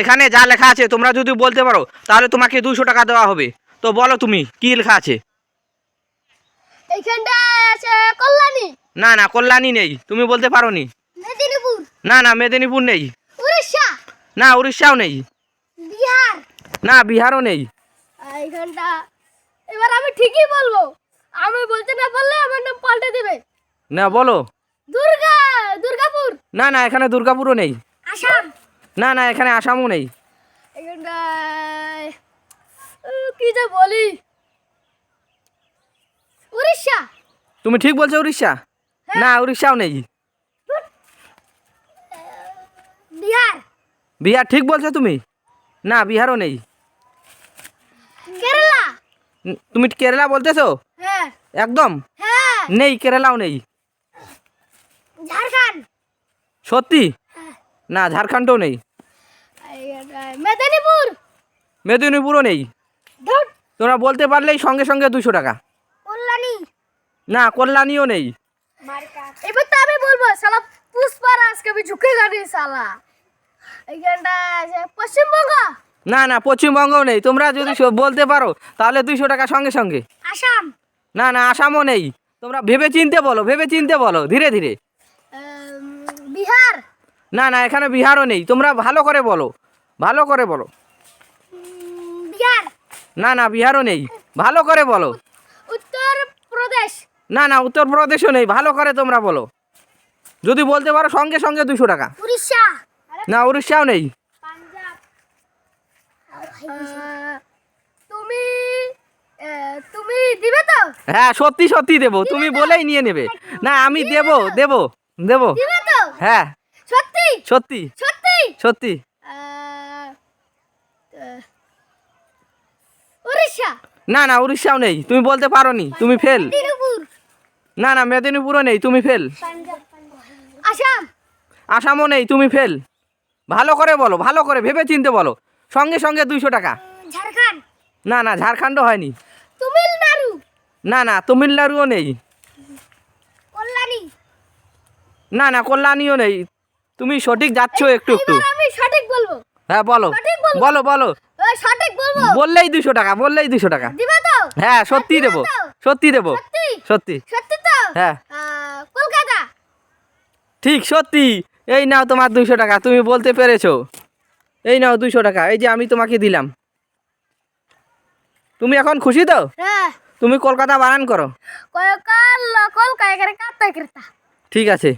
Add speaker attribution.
Speaker 1: এখানে যা লেখা আছে তোমরা যদি বলতে পারো তাহলে তোমাকে দুশো টাকা দেওয়া হবে। তো বলো তুমি কি লেখা আছে? না না কল্যাণী নেই তুমি বলতে পারো নি না না মেদিনীপুর নেই। না উড়িষ্যাও নেই। না বিহারও নেই।
Speaker 2: এইখানটা এবার আমি ঠিকই বলব। আমি বলতে না পারলে আমার নাম পাল্টে দেবে।
Speaker 1: না বলো।
Speaker 2: দুর্গা দুর্গাপুর।
Speaker 1: না না এখানে দুর্গাপুরও নেই। না না এখানে আসামও নেই।
Speaker 2: কি যে বলি? উড়িষ্যা?
Speaker 1: তুমি ঠিক বলছো উড়িষ্যা? না উড়িষ্যাও নেই।
Speaker 2: বিহার?
Speaker 1: বিহার ঠিক বলছো তুমি? না বিহারও নেই।
Speaker 2: কেরালা?
Speaker 1: তুমি কেরালা বলতেছো?
Speaker 2: হ্যাঁ।
Speaker 1: একদম?
Speaker 2: হ্যাঁ।
Speaker 1: নেই কেরালাও নেই।
Speaker 2: ঝাড়খণ্ড?
Speaker 1: সত্যি?
Speaker 2: হ্যাঁ।
Speaker 1: না ঝাড়খণ্ডও নেই।
Speaker 2: মেদিনীপুর।
Speaker 1: মেদিনীপুরও নেই। তোমরা বলতে পারলেই সঙ্গে সঙ্গে দুশো টাকা।
Speaker 2: কল্যাণী।
Speaker 1: না কল্যাণীও নেই।
Speaker 2: এবার তো আমি বলব সালা পুষ্পারাজ কবি ঝুঁকেগা नहीं সালা এইখানটা পশ্চিমবঙ্গ।
Speaker 1: না না পশ্চিমবঙ্গও নেই। তোমরা যদি বলতে পারো তাহলে দুশো টাকা সঙ্গে সঙ্গে।
Speaker 2: আসাম।
Speaker 1: না না আসামও নেই। তোমরা ভেবে চিনতে বলো ভেবে চিনতে বলো ধীরে ধীরে।
Speaker 2: বিহার।
Speaker 1: না না এখানে বিহারও নেই। তোমরা ভালো করে বলো। ভালো করে বলো।
Speaker 2: বিহার।
Speaker 1: না না বিহারও নেই। ভালো করে বলো।
Speaker 2: উত্তর প্রদেশ
Speaker 1: না না উত্তরপ্রদেশও নেই। ভালো করে তোমরা বলো। যদি বলতে পারো সঙ্গে সঙ্গে দুশো টাকা।
Speaker 2: উড়িষ্যা।
Speaker 1: না উড়িষ্যাও নেই।
Speaker 2: তুমি তুমি দিবে তো?
Speaker 1: হ্যাঁ সত্যি সত্যি দেবো। তুমি বলেই নিয়ে নেবে। না আমি দেবো দেবো দেবো হ্যাঁ।
Speaker 2: সত্যি?
Speaker 1: সত্যি।
Speaker 2: সত্যি?
Speaker 1: সত্যি। না না উড়িষ্যাও নেই। তুমি বলতে পারো নি তুমি ফেল। না না মেদিনীপুরও নেই তুমি ফেল।
Speaker 2: আসাম।
Speaker 1: আসামও নেই তুমি ফেল। ভালো করে বলো ভালো করে ভেবে চিনতে বলো। সঙ্গে সঙ্গে দুইশো টাকা।
Speaker 2: ঝাড়খণ্ড।
Speaker 1: না না ঝাড়খণ্ডও হয়নি।
Speaker 2: তামিলনাড়ু।
Speaker 1: না না তামিলনাড়ুও নেই।
Speaker 2: কল্যাণী।
Speaker 1: না না কল্যাণীও নেই। তুমি সঠিক যাচ্ছ একটু একটু।
Speaker 2: আমি সঠিক বলব।
Speaker 1: হ্যাঁ বলো। বলো বলো।
Speaker 2: সঠিক বলব?
Speaker 1: বললেই দুশো টাকা বললেই দুশো টাকা।
Speaker 2: দিবে তো?
Speaker 1: হ্যাঁ সত্যি
Speaker 2: দিবে
Speaker 1: সত্যি দেবো
Speaker 2: সত্যি?
Speaker 1: সত্যি।
Speaker 2: তো?
Speaker 1: হ্যাঁ।
Speaker 2: কলকাতা?
Speaker 1: ঠিক সত্যি। এই নাও তোমার দুশো টাকা তুমি বলতে পেরেছ। এই নাও দুশো টাকা এই যে আমি তোমাকে দিলাম। তুমি এখন খুশি তো?
Speaker 2: হ্যাঁ।
Speaker 1: তুমি কলকাতা বানান করো।
Speaker 2: কলকাতা
Speaker 1: ঠিক আছে।